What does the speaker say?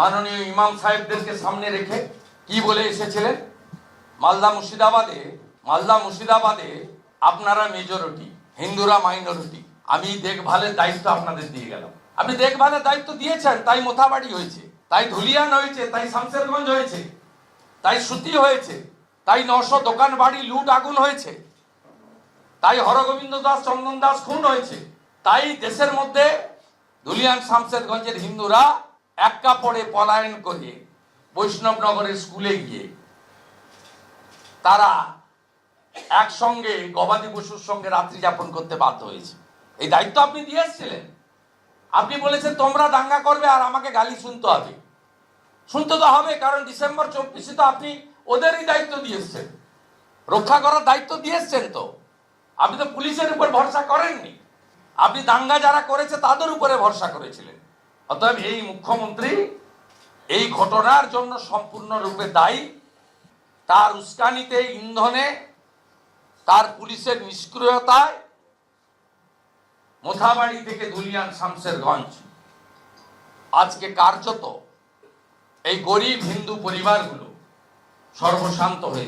মাননীয় ইমাম সাহেবদেরকে সামনে রেখে কি বলে এসেছিলেন? মালদা মুর্শিদাবাদে মালদা মুর্শিদাবাদে আপনারা মেজরিটি হিন্দুরা মাইনরিটি আমি দেখভালের দায়িত্ব আপনাদের দিয়ে গেলাম। আপনি দেখভালের দায়িত্ব দিয়েছেন, তাই মোথাবাড়ি হয়েছে, তাই ধুলিয়ান হয়েছে, তাই শামসেরগঞ্জ হয়েছে, তাই সুতি হয়েছে, তাই নশো দোকান বাড়ি লুট আগুন হয়েছে, তাই হরগোবিন্দ দাস, চন্দন দাস খুন হয়েছে, তাই দেশের মধ্যে ধুলিয়ান শামশেরগঞ্জের হিন্দুরা এক কাপড়ে পলায়ন করে বৈষ্ণবনগরের স্কুলে গিয়ে তারা একসঙ্গে গবাদি পশুর সঙ্গে রাত্রি যাপন করতে বাধ্য হয়েছে। এই দায়িত্ব আপনি দিয়ে এসেছিলেন। আপনি বলেছেন, তোমরা দাঙ্গা করবে আর আমাকে গালি শুনতে হবে। শুনতে তো হবে, কারণ ডিসেম্বর চব্বিশে তো আপনি ওদেরই দায়িত্ব দিয়ে এসছেন। রক্ষা করার দায়িত্ব দিয়ে এসছেন তো। আপনি তো পুলিশের উপর ভরসা করেননি। আপনি দাঙ্গা যারা করেছে তাদের উপরে ভরসা করেছিলেন। অতএব এই মুখ্যমন্ত্রী এই ঘটনার জন্য সম্পূর্ণরূপে দায়ী। তার উস্কানিতে, ইন্ধনে, তার পুলিশের নিষ্ক্রিয়তায় মোথাবাড়ি থেকে দুলিয়ান শামসেরগঞ্জ। আজকে কার্যত এই গরিব হিন্দু পরিবারগুলো সর্বশান্ত হয়ে